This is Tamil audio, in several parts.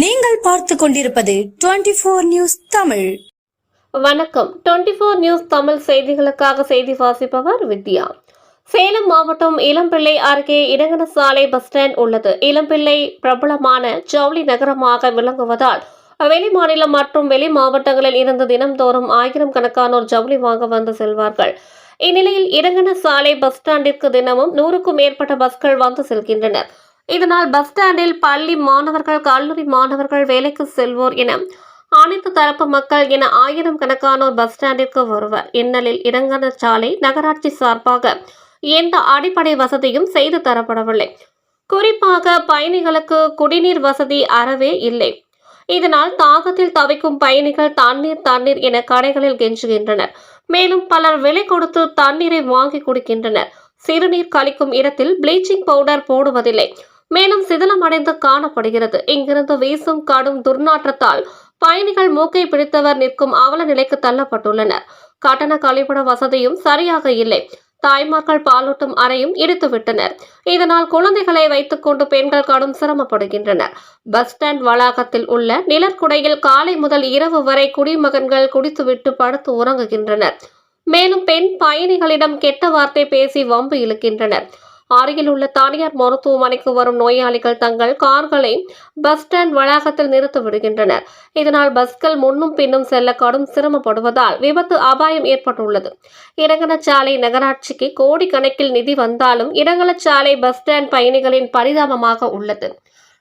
நீங்கள் பார்த்து கொண்டிருப்பது டுவெண்டி போர் நியூஸ் தமிழ். வணக்கம். டுவெண்ட்டி ஃபோர் நியூஸ் தமிழ் செய்திகளுக்காக செய்தி வாசிப்பவர் வித்யா. சேலம் மாவட்டம் இளம்பிள்ளை அருகே இடங்கன சாலை பஸ் ஸ்டாண்ட் உள்ளது. இளம்பிள்ளை பிரபலமான ஜவுளி நகரமாக விளங்குவதால் வெளி மாநிலம் மற்றும் வெளி மாவட்டங்களில் இருந்து தினம்தோறும் ஆயிரம் கணக்கானோர் ஜவுளி வாங்க வந்து செல்வார்கள். இந்நிலையில் இடங்கன சாலை பஸ் ஸ்டாண்டிற்கு தினமும் நூறுக்கும் மேற்பட்ட பஸ்கள் வந்து செல்கின்றனர். இதனால் பஸ் ஸ்டாண்டில் பள்ளி மாணவர்கள் கல்லூரி மாணவர்கள் வேலைக்கு செல்வோர் என அனைத்து தரப்பு மக்கள் என ஆயிரம் கணக்கானோர் பஸ் ஸ்டாண்டிற்கு வருவர். இன்னலில் இடங்கண சாலை நகராட்சி சார்பாக எந்த அடிப்படை வசதியும் செய்து தரப்படவில்லை. குறிப்பாக பயணிகளுக்கு குடிநீர் வசதி அறவே இல்லை. இதனால் தாகத்தில் தவிக்கும் பயணிகள் தண்ணீர் தண்ணீர் என கடைகளில் கெஞ்சுகின்றனர். மேலும் பலர் விலை கொடுத்து தண்ணீரை வாங்கி குடிக்கின்றனர். சிறுநீர் கழிக்கும் இடத்தில் ப்ளீச்சிங் பவுடர் போடுவதில்லை. மேலும் சிதிலமடைந்து காணப்படுகிறது. இங்கிருந்து வீசும் காடும் துர்நாற்றத்தால் பயணிகள் மூக்கை பிடித்தவர் நிற்கும் அவல நிலைக்கு தள்ளப்பட்டுள்ளனர். கட்டண கழிப்பிட வசதியும் சரியாக இல்லை. தாய்மார்கள் பாலூட்டும் அறையும் இடித்துவிட்டனர். இதனால் குழந்தைகளை வைத்துக்கொண்டு பெண்கள் கடும் சிரமப்படுகின்றனர். பஸ் ஸ்டாண்ட் வளாகத்தில் உள்ள நிழற்குடையில் காலை முதல் இரவு வரை குடிமகன்கள் குடித்துவிட்டு படுத்து உறங்குகின்றனர். மேலும் பெண் பயணிகளிடம் கெட்ட வார்த்தை பேசி வம்பு இழுக்கின்றனர். அருகில் உள்ள தனியார் மருத்துவமனைக்கு வரும் நோயாளிகள் தங்கள் கார்களை பஸ் ஸ்டாண்ட் வளாகத்தில் நிறுத்தி விடுகின்றனர். இதனால் பஸ்கள் முன்னும் பின்னும் செல்ல கடும் சிரமப்படுவதால் விபத்து அபாயம் ஏற்பட்டுள்ளது. இடங்கலச்சாலை நகராட்சிக்கு கோடிக்கணக்கில் நிதி வந்தாலும் இடங்கலச்சாலை பஸ் ஸ்டாண்ட் பயணிகளின் பரிதாபமாக உள்ளது.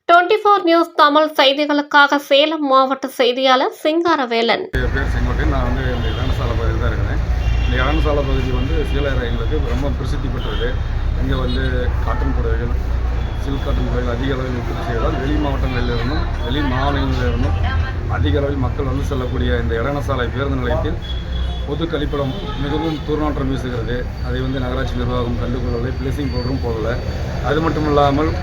டுவெண்ட்டி ஃபோர் நியூஸ் தமிழ் செய்திகளுக்காக சேலம் மாவட்ட செய்தியாளர் சிங்காரவேலன். பேர் நான் வந்து இந்த இந்த இளநசாலை பகுதி வந்து சீலையர் எங்களுக்கு ரொம்ப பிரசித்தி பெற்றது. இங்கே வந்து காட்டன் புடவைகள் சில்க் காட்டன் புடவைகள் அதிக அளவில் உற்பத்தி செய்வதால் வெளி மாவட்டங்களிலிருந்தும் வெளி மாநிலங்களிலிருந்தும் அதிக அளவில் மக்கள் வந்து செல்லக்கூடிய இந்த இளநசாலை பேருந்து நிலையத்தில் பொது கழிப்பிடம் மிகவும் துர்நாற்றம் வீசுகிறது. அதை வந்து நகராட்சி நிர்வாகம் கண்டுகொள்ளவில்லை பிளேசிங் பவுடரும் போடலை. அது மட்டும் இல்லாமல்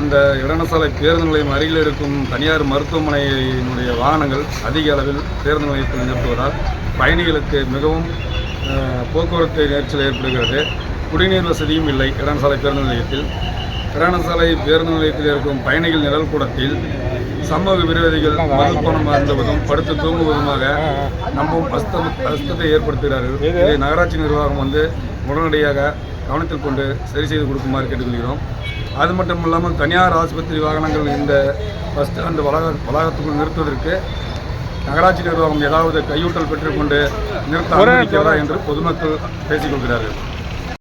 அந்த இடனசாலை பேருந்து நிலையம் அருகில் இருக்கும் தனியார் மருத்துவமனையினுடைய வாகனங்கள் அதிக அளவில் பேருந்து நிலையத்தில் நிறுத்துவதால் பயணிகளுக்கு மிகவும் போக்குவரத்து நெரிச்சல் ஏற்படுகிறது. குடிநீர் வசதியும் இல்லை இடனசாலை பேருந்து நிலையத்தில். இடனசாலை பேருந்து நிலையத்தில் இருக்கும் பயணிகள் நிழல் கூடத்தில் சமூக விரோதிகள் மதுப்பணம் அருந்துவதும் படுத்து தூங்குவதுமாக நம்பவும் அஸ்தம் அஸ்தத்தை ஏற்படுத்துகிறார்கள். இதை நகராட்சி நிர்வாகம் வந்து உடனடியாக கவனத்தில் கொண்டு சரி செய்து கொடுக்குமாறு கேட்டுக்கொள்கிறோம். அது மட்டும் இல்லாமல் தனியார் ஆஸ்பத்திரி வாகனங்கள் இந்த பஸ் ஸ்டாண்ட் வளாக வளாகத்துக்குள் நிறுத்துவதற்கு நகராட்சி நிர்வாகம் ஏதாவது கையூட்டல் பெற்றுக்கொண்டு நிறுத்த அனுமதிக்கிறதா என்று பொதுமக்கள் பேசிக் கொள்கிறார்கள்